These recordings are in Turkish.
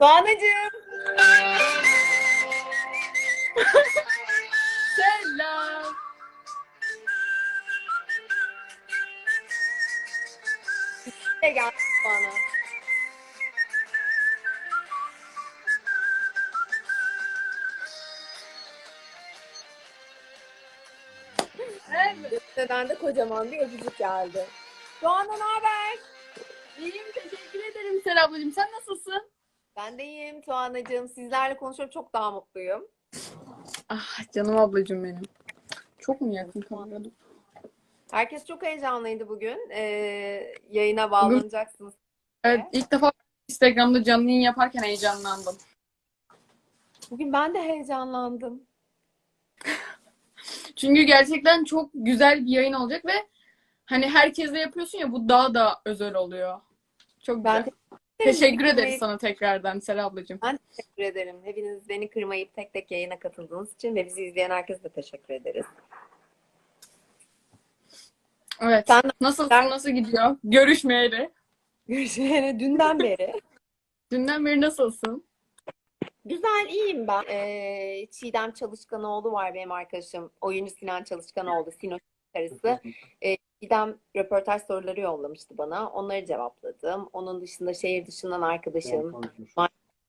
Doğanacığım. Selam. Ne geldi bana? Evet. Neden de kocaman bir öpücük geldi. Doğan'a ne haber? İyiyim teşekkür ederim Ser ablacığım. Sen nasılsın? Ben de iyiyim Tuğanacığım. Sizlerle konuşuyorum çok daha mutluyum. Ah canım ablacığım benim. Çok mu yakın kamerada? Herkes çok heyecanlıydı bugün. Ee, yayına bağlanacaksınız. Evet ilk defa Instagram'da canlı yayın yaparken heyecanlandım. Bugün ben de heyecanlandım. Çünkü gerçekten çok güzel bir yayın olacak ve hani herkesle yapıyorsun ya bu daha da özel oluyor. Çok Ben güzel. Teşekkür ederiz sana tekrardan Ser ablacığım. Ben teşekkür ederim. Hepiniz beni kırmayıp tek tek yayına katıldığınız için ve bizi izleyen herkese de teşekkür ederiz. Evet. Sen- Nasılsın? sen- Nasıl gidiyor? Görüşmeyeli. Görüşmeyeli dünden beri. Dünden beri nasılsın? Güzel, iyiyim ben. Ee, Çiğdem Çalışkanoğlu var benim arkadaşım. Oyuncu Sinan Çalışkanoğlu, Sino karısı. Ee, Çiğdem röportaj soruları yollamıştı bana. Onları cevapladım. Onun dışında şehir dışından arkadaşım,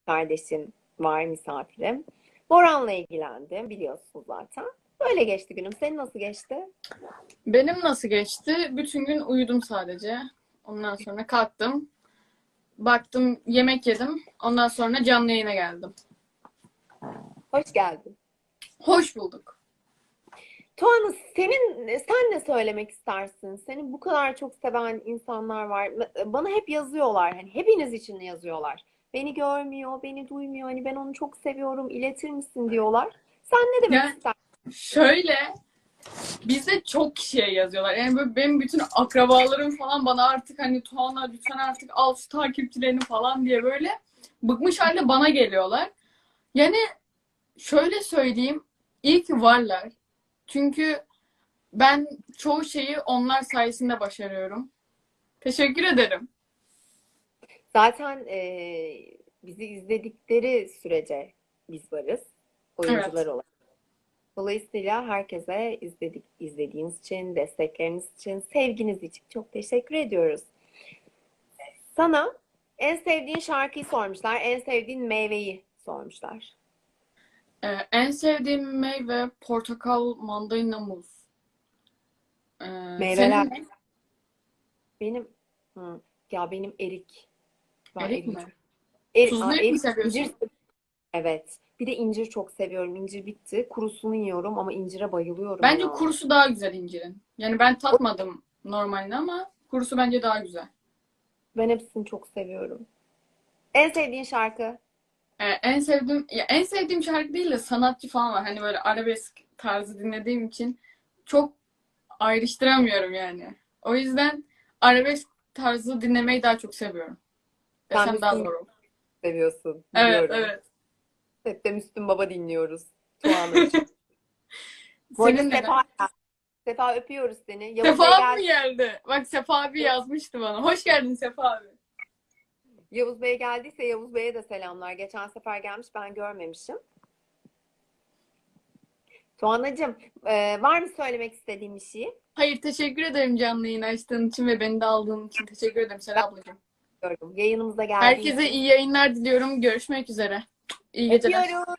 kardeşim var, misafirim. Boran'la ilgilendim, biliyorsun zaten. Böyle geçti günüm. Senin nasıl geçti? Benim nasıl geçti? Bütün gün uyudum sadece. Ondan sonra kalktım. Baktım yemek yedim. Ondan sonra canlı yayına geldim. Hoş geldin. Hoş bulduk. Tuana senin sen ne söylemek istersin? Seni bu kadar çok seven insanlar var. Bana hep yazıyorlar. Hani hepiniz için yazıyorlar. Beni görmüyor, beni duymuyor. Hani ben onu çok seviyorum. iletir misin diyorlar. Sen ne demek Ya- istersin? Şöyle bizde çok kişiye yazıyorlar. Yani böyle benim bütün akrabalarım falan bana artık hani Tuana lütfen artık al şu takipçilerini falan diye böyle bıkmış halde bana geliyorlar. Yani şöyle söyleyeyim iyi ki varlar. Çünkü ben çoğu şeyi onlar sayesinde başarıyorum. Teşekkür ederim. Zaten eee, bizi izledikleri sürece biz varız. Oyuncular olarak. Dolayısıyla herkese izledik, izlediğiniz için, destekleriniz için, sevginiz için çok teşekkür ediyoruz. Sana en sevdiğin şarkıyı sormuşlar, en sevdiğin meyveyi sormuşlar. Ee, en sevdiğim meyve portakal, mandalina, muz. Ee, Meyveler. senin ne? Benim hı, ya benim erik. Ben Erik mi? çok- Er- Tuzlu Aa, erik mi seviyorsun? incir- Evet. Bir de incir çok seviyorum. İncir bitti. Kurusunu yiyorum ama incire bayılıyorum Bence ya. kurusu daha güzel incirin. Yani ben tatmadım normalde ama kurusu bence daha güzel. Ben hepsini çok seviyorum. En sevdiğin şarkı? Ee, en sevdiğim ya en sevdiğim şarkı değil de sanatçı falan var. Hani böyle arabesk tarzı dinlediğim için çok ayrıştıramıyorum yani. O yüzden arabesk tarzı dinlemeyi daha çok seviyorum. Sen Desem daha Müslüm olur. seviyorsun. Evet, Biliyorum. evet. Hep de Müslüm Baba dinliyoruz. Tuğan'ın. Bu arada Senin neden? Sefa, Sefa öpüyoruz seni. Yavuz Sefa geldi. mı geldi? Bak Sefa abi yazmıştı bana. Hoş geldin Sefa abi. Yavuz Bey geldiyse Yavuz Bey'e de selamlar. Geçen sefer gelmiş ben görmemişim. Tuğan'cığım e, var mı söylemek istediğin bir şey? Hayır teşekkür ederim canlı yayın açtığın için ve beni de aldığın için teşekkür ederim Serap ablacığım. Yayınımıza geldiğin Herkese iyi yayınlar diliyorum. Görüşmek üzere. İyi geceler. Öpüyorum.